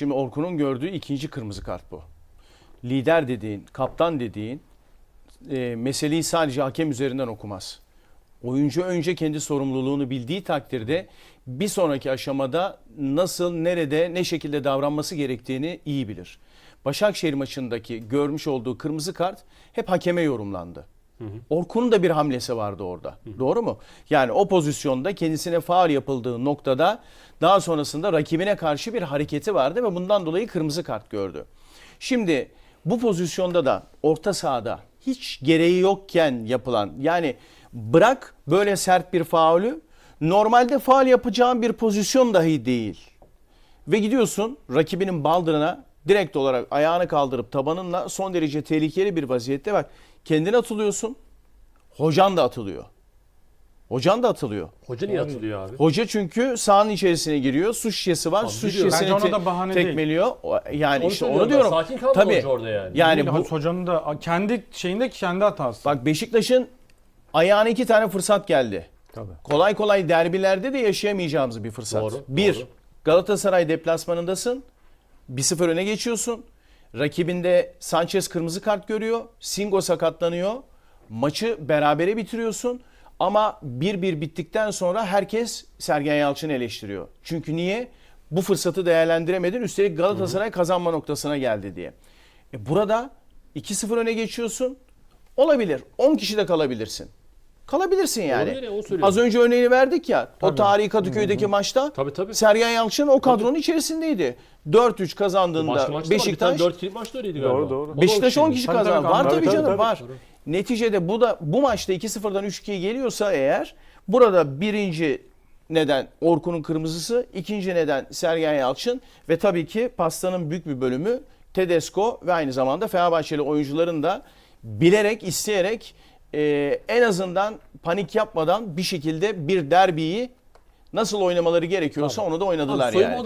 Şimdi Orkun'un gördüğü ikinci kırmızı kart bu. Lider dediğin, kaptan dediğin e, meseleyi sadece hakem üzerinden okumaz. Oyuncu önce kendi sorumluluğunu bildiği takdirde bir sonraki aşamada nasıl, nerede, ne şekilde davranması gerektiğini iyi bilir. Başakşehir maçındaki görmüş olduğu kırmızı kart hep hakeme yorumlandı. Orkun'un da bir hamlesi vardı orada. Doğru mu? Yani o pozisyonda kendisine faal yapıldığı noktada daha sonrasında rakibine karşı bir hareketi vardı ve bundan dolayı kırmızı kart gördü. Şimdi bu pozisyonda da orta sahada hiç gereği yokken yapılan yani bırak böyle sert bir faulü normalde faal yapacağın bir pozisyon dahi değil. Ve gidiyorsun rakibinin baldırına direkt olarak ayağını kaldırıp tabanınla son derece tehlikeli bir vaziyette bak kendine atılıyorsun. Hocan da atılıyor. Hocan da atılıyor. Hoca niye atılıyor abi? Hoca çünkü sahanın içerisine giriyor. Su şişesi var. Abi su biliyorum. şişesini Bence ona te- da bahane değil. tekmeliyor. O- Yani Onu işte onu ben. diyorum. Sakin kalmadı Tabii. hoca orada yani. Yani bu, hocanın da kendi şeyinde kendi hatası. bak Beşiktaş'ın ayağına iki tane fırsat geldi. Tabii. Kolay kolay derbilerde de yaşayamayacağımız bir fırsat. Doğru, bir, doğru. Galatasaray deplasmanındasın. 1-0 öne geçiyorsun. Rakibinde Sanchez kırmızı kart görüyor. Singo sakatlanıyor. Maçı berabere bitiriyorsun. Ama 1-1 bittikten sonra herkes Sergen Yalçın'ı eleştiriyor. Çünkü niye? Bu fırsatı değerlendiremedin. Üstelik Galatasaray kazanma noktasına geldi diye. E burada 2-0 öne geçiyorsun. Olabilir. 10 kişi de kalabilirsin. Kalabilirsin yani. Olabilir ya, onu söylüyorum. Az önce örneğini verdik ya. O tarihi Kadıköy'deki maçta Tabii, tabii. Sergen Yalçın o kadronun içerisindeydi. 4-3 kazandığında Başka maçta Beşiktaş Beşiktaş 4 kilit maçta öyleydi galiba. Doğru, doğru. Beşiktaş o 10 kişiydi. kişi Tabii, kazandı. tabii, var tabii, tabii tabii, canım tabii. var. Neticede bu da bu maçta 2-0'dan 3-2'ye geliyorsa eğer burada birinci neden Orkun'un kırmızısı, ikinci neden Sergen Yalçın ve tabii ki pastanın büyük bir bölümü Tedesco ve aynı zamanda Fenerbahçeli oyuncuların da bilerek, isteyerek e, en azından panik yapmadan bir şekilde bir derbiyi nasıl oynamaları gerekiyorsa onu da oynadılar yani.